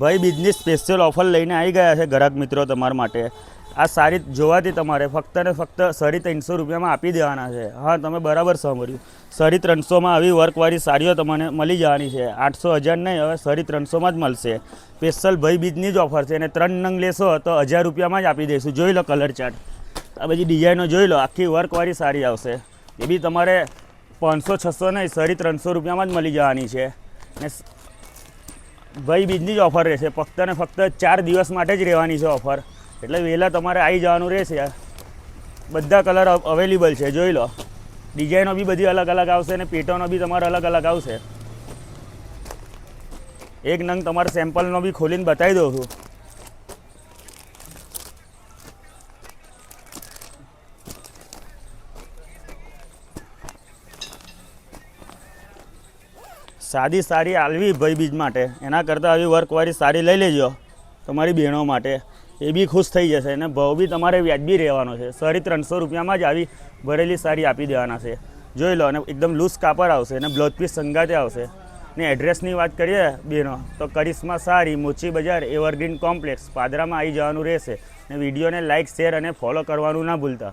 ભાઈ બીજની special offer લઈને આવી ગયા છે ગ્રાહક મિત્રો તમારા માટે. આ સારી જોવાથી તમારે ફક્ત ને ફક્ત સરી ત્રણસો રૂપિયામાં આપી દેવાના છે. હા, તમે બરાબર સાંભળ્યું. સરી ત્રણસોમાં આવી વર્કવાળી સાડીઓ તમને મળી જવાની છે. આઠસો હજાર નહીં, હવે સરી ત્રણસોમાં જ મળશે. સ્પેશિયલ ભાઈ બીજની જ ઓફર છે. અને ત્રણ નંગ લેશો તો હજાર રૂપિયામાં જ આપી દઈશું. જોઈ લો કલર ચાર્ટ આ બધી ડિઝાઇનો જોઈ લો. આખી વર્કવાળી સાડી આવશે. એ બી તમારે પાંચસો, છસો નહીં, સરી ત્રણસો રૂપિયામાં જ મળી જવાની છે. ને ભાઈ, બીજની જ ઓફર રહેશે. ફક્ત ને ફક્ત ચાર દિવસ માટે જ રહેવાની છે ઓફર એટલે વહેલા તમારે આવી જવાનું રહેશે બધા કલર અવેલેબલ છે, જોઈ લો. ડિઝાઇનો બી બધી અલગ અલગ આવશે અને પેટર્નો બી તમારે અલગ અલગ આવશે. એક નંગ તમારે સેમ્પલનો બી ખોલીને બતાવી દઉં છું. સાદી સાડી આલવી ભાઈબીજ માટે. એના કરતાં આવી વર્કવાળી સાડી લઈ લેજો, તમારી બહેનો માટે. એ બી ખુશ થઈ જશે અને ભાવ બી તમારે વ્યાજબી રહેવાનો છે. સારી ત્રણસો રૂપિયામાં જ આવી ભરેલી સાડી આપી દેવાના છે. જોઈ લો, અને એકદમ લૂઝ કાપડ આવશે અને બ્લાઉઝ પીસ સંગાતે આવશે. ને એડ્રેસની વાત કરીએ બહેનો, તો કરિશ્મા સારી મોચી બજાર, એવરગ્રીન કોમ્પ્લેક્સ પાદરામાં આવી જવાનું રહેશે. ને વિડીયોને લાઇક શેર અને ફોલો કરવાનું ના ભૂલતા.